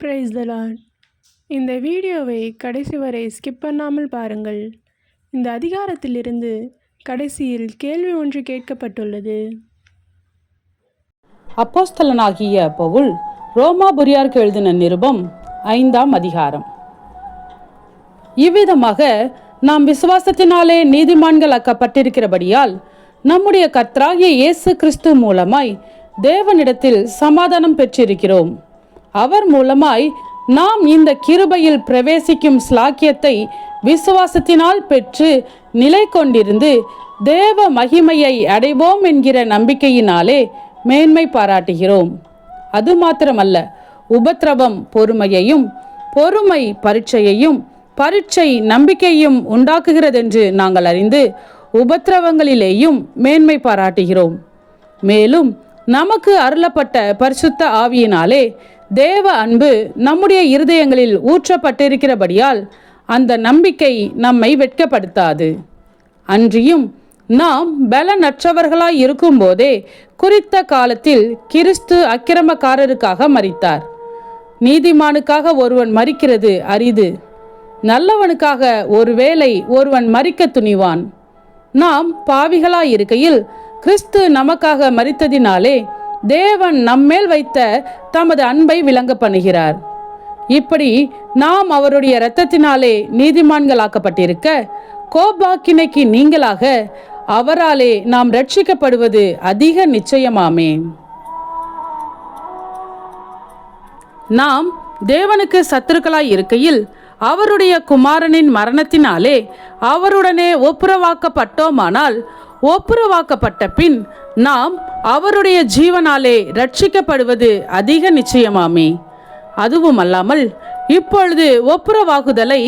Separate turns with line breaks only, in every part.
Price தலான் இந்த வீடியோவை கடைசி வரை ஸ்கிப் பண்ணாமல் பாருங்கள். இந்த அதிகாரத்திலிருந்து கடைசியில் கேள்வி ஒன்று கேட்கப்பட்டுள்ளது.
அப்போஸ்தலனாகிய பவுல் ரோமாபுரியாருக்கு எழுதின நிருபம் ஐந்தாம் அதிகாரம். இவ்விதமாக நாம் விசுவாசத்தினாலே நீதிமான்களாக்கப்பட்டிருக்கிறபடியால் நம்முடைய கர்த்தராகிய இயேசு கிறிஸ்து மூலமாய் தேவனிடத்தில் சமாதானம் பெற்றிருக்கிறோம். அவர் மூலமாய் நாம் இந்த கிருபையில் பிரவேசிக்கும் ஸ்லாக்கியத்தை விசுவாசத்தினால் பெற்று நிலை கொண்டிருந்து தேவ மகிமையை அடைவோம் என்கிற நம்பிக்கையினாலே மேன்மை பாராட்டுகிறோம். அது மாத்திரமல்ல உபத்திரவம் பொறுமையையும் பொறுமை பரீட்சையையும் பரீட்சை நம்பிக்கையும் உண்டாக்குகிறதென்று நாங்கள் அறிந்து உபத்திரவங்களிலேயும் மேன்மை பாராட்டுகிறோம். மேலும் நமக்கு அருளப்பட்ட பரிசுத்த ஆவியினாலே தேவ அன்பு நம்முடைய இருதயங்களில் ஊற்றப்பட்டிருக்கிறபடியால் அந்த நம்பிக்கை நம்மை வெட்கப்படுத்தாது. அன்றியும் நாம் பலனற்றவர்களாய் இருக்கும்போதே குறித்த காலத்தில் கிறிஸ்து அக்கிரமக்காரருக்காக மறித்தார் நீதிமானுக்காக ஒருவன் மறிக்கிறது அரிது. நல்லவனுக்காக ஒருவேளை ஒருவன் மறிக்க துணிவான். நாம் பாவிகளாய் இருக்கையில் கிறிஸ்து நமக்காக மறித்ததினாலே தேவன் நம்மேல் வைத்த தமது அன்பை விளங்க பண்ணுகிறார். இப்படி நாம் அவருடைய இரத்தத்தினாலே நீதிமான்களாக்கப்பட்டிருக்க கோபாக்கினைக்கு நீங்களாக அவராலே நாம் ரட்சிக்கப்படுவது அதிக நிச்சயமாமே. நாம் தேவனுக்கு சத்துருக்களாய் இருக்கையில் அவருடைய குமாரனின் மரணத்தினாலே அவருடனே ஒப்புரவாக்கப்பட்டோமானால் ஒப்புரவாக்கப்பட்ட பின் நாம் அவருடைய ஜீவனாலே ரட்சிக்கப்படுவது அதிக நிச்சயமாமே. அதுவும் அல்லாமல் இப்பொழுது ஒப்புரவாகுதலை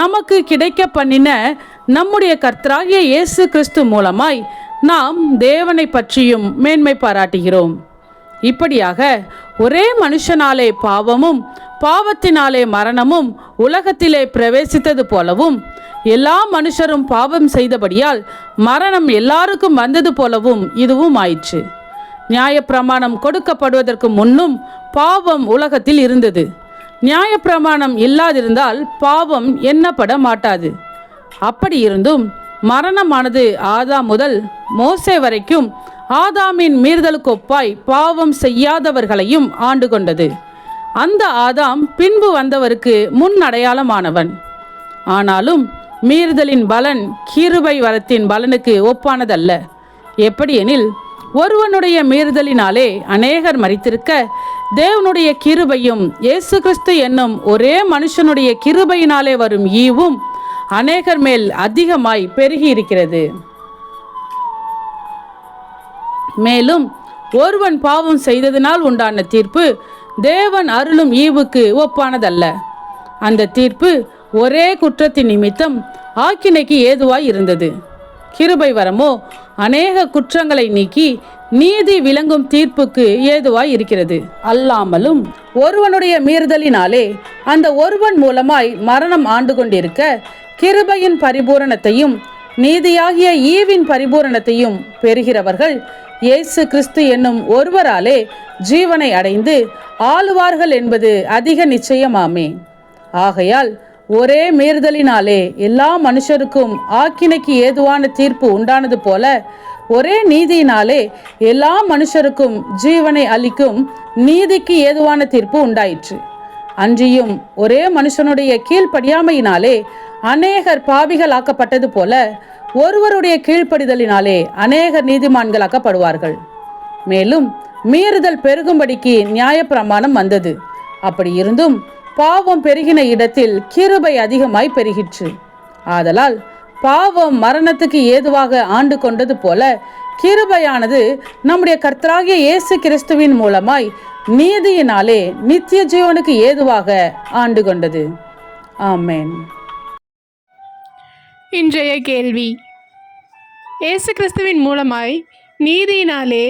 நமக்கு கிடைக்க பண்ணின நம்முடைய கர்த்தராகிய இயேசு கிறிஸ்து மூலமாய் நாம் தேவனை பற்றியும் மேன்மை பாராட்டுகிறோம். இப்படியாக ஒரே மனுஷனாலே பாவமும் பாவத்தினாலே மரணமும் உலகத்திலே பிரவேசித்தது போலவும் எல்லா மனுஷரும் பாவம் செய்தபடியால் மரணம் எல்லாருக்கும் வந்தது போலவும் இதுவும் ஆயிற்று. நியாயப்பிரமாணம் கொடுக்கப்படுவதற்கு முன்னும் பாவம் உலகத்தில் இருந்தது. நியாயப்பிரமாணம் இல்லாதிருந்தால் பாவம் எண்ணப்பட மாட்டாது. அப்படி இருந்தும் மரணமானது ஆதாம் முதல் மோசே வரைக்கும் ஆதாமின் மீறுதலுக்கொப்பாய் பாவம் செய்யாதவர்களையும் ஆண்டு கொண்டது. அந்த ஆதாம் பின்பு வந்தவருக்கு முன் அடையாளமானவன். ஆனாலும் மீறுதலின் பலன் கிருபை வரத்தின் பலனுக்கு ஒப்பானதல்ல. எப்படியெனில் ஒருவனுடைய மீறுதலினாலே அநேகர் மறித்திருக்க தேவனுடைய கிருபையும் இயேசு கிறிஸ்து என்னும் ஒரே மனுஷனுடைய கிருபையினாலே வரும் ஈவும் அநேகர் மேல் அதிகமாய் பெருகி இருக்கிறது மேலும் ஒருவன் பாவம் செய்ததினால் உண்டான தீர்ப்பு தேவன் அருளும் ஈவுக்கு ஒப்பானதல்ல. அந்த தீர்ப்பு ஒரே குற்றத்தின் நிமித்தம் ஆக்கினைக்கு ஏதுவாய் இருந்தது. கிருபை வரமோ அநேக குற்றங்களை நீக்கி நீதி விளங்கும் தீர்ப்புக்கு ஏதுவாய் இருக்கிறது. அல்லாமலும் ஒருவனுடைய மீறுதலினாலே அந்த ஒருவன் மூலமாய் மரணம் ஆண்டு கொண்டிருக்க கிருபையின் பரிபூரணத்தையும் நீதியாகிய ஈவின் பரிபூரணத்தையும் பெறுகிறவர்கள் இயேசு கிறிஸ்து என்னும் ஒருவராலே ஜீவனை அடைந்து ஆளுவார்கள் என்பது அதிக நிச்சயமாமே. ஆகையால் ஒரே மீறுதலினாலே எல்லா மனுஷருக்கும் ஆக்கினைக்கு ஏதுவான தீர்ப்பு உண்டானது போல ஒரே நீதியினாலே எல்லா மனுஷருக்கும் ஜீவனை அளிக்கும் நீதிக்கு ஏதுவான தீர்ப்பு உண்டாயிற்று. அன்றியும் ஒரே மனுஷனுடைய கீழ்ப்படியாமையினாலே அநேகர் பாவிகளாக்கப்பட்டது போல ஒருவருடைய கீழ்ப்படிதலினாலே அநேகர் நீதிமான்களாக்கப்படுவார்கள். மேலும் மீறுதல் பெருகும்படிக்கு நியாயப்பிரமாணம் வந்தது. அப்படி இருந்தும் பாவம் பெருகின இடத்தில் கிருபை அதிகமாய் பெருகிற்று. ஆதலால் பாவம் மரணத்துக்கு ஏதுவாக ஆண்டு கொண்டது போல கிருபையானது நம்முடைய கர்த்தராகிய இயேசு கிறிஸ்துவின் மூலமாய் நீதியினாலே நித்திய ஜீவனுக்கு ஏதுவாக ஆண்டு கொண்டது. ஆமேன்.
இன்றைய கேள்வி. இயேசு கிறிஸ்துவின் மூலமாய் நீதியினாலே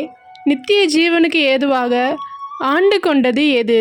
நித்திய ஜீவனுக்கு ஏதுவாக ஆண்டு கொண்டது எது?